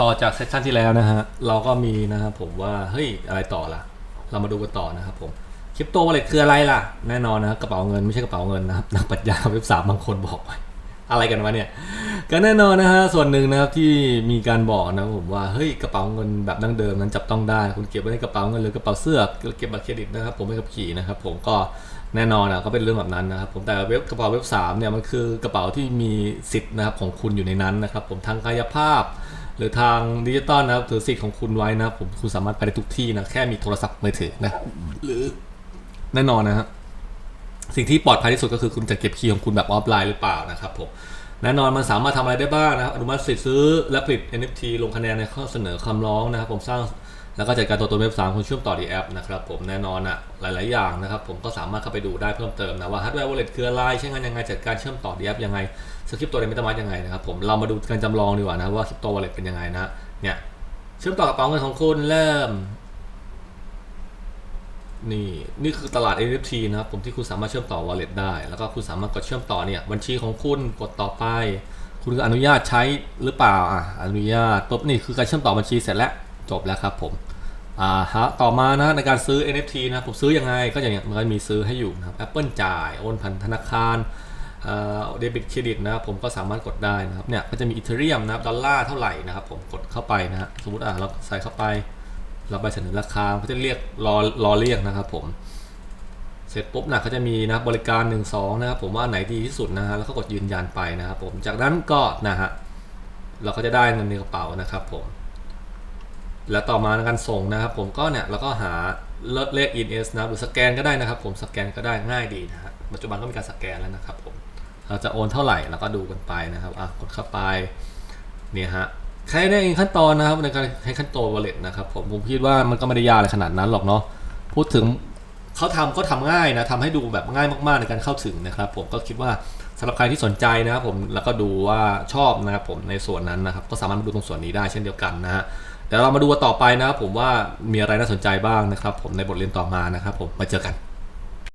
ต่อจากเซสชันที่แล้วนะฮะ เราก็มีนะครับผมว่า เฮ้ย อะไรต่อล่ะ เรามาดูกันต่อนะครับผม คริปโตวอลเล็ตคืออะไรล่ะ แน่นอนนะกระเป๋าเงินไม่ใช่กระเป๋าเงินนะครับนักปรัชญาเว็บสามบางคนบอกไว้อะไรกันวะเนี่ย ก็แน่นอนนะฮะ ส่วนหนึ่งนะครับที่มีการบอกนะผมว่า เฮ้ย กระเป๋าเงินแบบดั้งเดิมนั้นจับต้องได้ คุณเก็บไว้ในกระเป๋าเงินหรือกระเป๋าเสื้อ เก็บบัตรเครดิตนะครับ ผมไม่ขับขี่นะครับ ผมก็แน่นอนนะก็เป็นเรื่องแบบนั้นนะครับผมแต่เว็บกระเป๋าเว็บสามเนี่ยมันคือกระเป๋าที่มีสิทธิ์นะครับของคุณอยู่ในนั้นนะครับผมทางกายภาพ หรือทางดิจิตอลนะครับถือสิทธิ์ของคุณไว้นะครับผมคุณสามารถไปได้ทุกที่นะแค่มีโทรศัพท์มือถือนะหรือแน่นอนนะฮะสิ่งที่ปลอดภัยที่สุดก็คือคุณจะเก็บคีย์ของคุณแบบออฟไลน์หรือเปล่านะครับผมแน่นอนมันสามารถทำอะไรได้บ้างนะครับอนุมัติสิทธิ์ซื้อและผลิต NFT ลงคะแนนในข้อเสนอคำร้องนะครับผมสร้าง แล้วก็จัดการตัวตนเว็บสามคุณเชื่อมต่อดีแอปนะครับผมแน่นอนอะหลาย ๆ อย่างนะครับผมก็สามารถเข้าไปดูได้เพิ่มเติมนะว่า hardware wallet คืออะไรใช้งานยังไงจัดการเชื่อมต่อดีแอปยังไงสคริปต์ตัวเดมิตามัสยังไงนะครับผมเรามาดูการจำลองดีกว่านะว่าคริปโตวอลเล็ตเป็นยังไงนะเนี่ยเชื่อมต่อกับกระเป๋าเงินของคุณเริ่มนี่นี่คือตลาด NFT นะครับผมที่คุณสามารถเชื่อมต่อ wallet ได้ แล้วก็คุณสามารถกดเชื่อมต่อเนี่ยบัญชีของคุณกดต่อไป คุณก็อนุญาตใช้หรือเปล่าอะอนุญาตปุ๊บนี่คือการเชื่อมต่อบัญชีเสร็จแล้ว จบแล้วครับผมอ่าฮะต่อมานะในการซื้อ NFT นะผมซื้อยังไงก็อย่างเงี้ยมันก็มีซื้อให้อยู่นะครับ Apple จ่ายโอนผ่านธนาคารเดบิตเครดิตนะครับผมก็สามารถกดได้นะครับเนี่ยก็จะมีอีเทเรียมนะครับดอลลาร์เท่าไหร่นะครับผมกดเข้าไปนะฮะสมมติอะเราใส่เข้าไป เราไปเสนอราคาเขาจะเรียกรอรอเรียกนะครับผมเสร็จปุ๊บนะเขาจะมีนะบริการ 1 2 นะครับผมว่าไหนดีที่สุดนะฮะแล้วก็กดยืนยันไปนะครับผมจากนั้นก็นะฮะเราก็จะได้เงินในกระเป๋านะครับผม แล้วต่อมาในการส่งนะครับผมก็เนี่ยเราก็หาเลข INS นะหรือสแกนก็ได้นะครับ ผมสแกนก็ได้ง่ายดีนะฮะปัจจุบันก็มีการสแกนแล้วนะครับผมเราจะโอนเท่าไหร่เราก็ดูกันไปนะครับอะกดเข้าไปเนี่ยฮะใช้ได้เองขั้นตอนนะครับในการใช้ขั้นตอน wallet นะครับผมผมคิดว่ามันก็ไม่ได้ยากอะไรขนาดนั้นหรอกเนาะพูดถึงเขาทำก็ทำง่ายนะทำให้ดูแบบง่ายมากๆในการเข้าถึงนะครับ ผมก็คิดว่าสำหรับใครที่สนใจนะครับผมแล้วก็ดูว่าชอบนะครับผมในส่วนนั้นนะครับ ก็สามารถมาดูตรงส่วนนี้ได้เช่นเดียวกันนะฮะ เดี๋ยวเรามาดูต่อไปนะครับผมว่ามีอะไรน่าสนใจบ้างนะครับ ผมในบทเรียนต่อมานะครับ ผมมาเจอกัน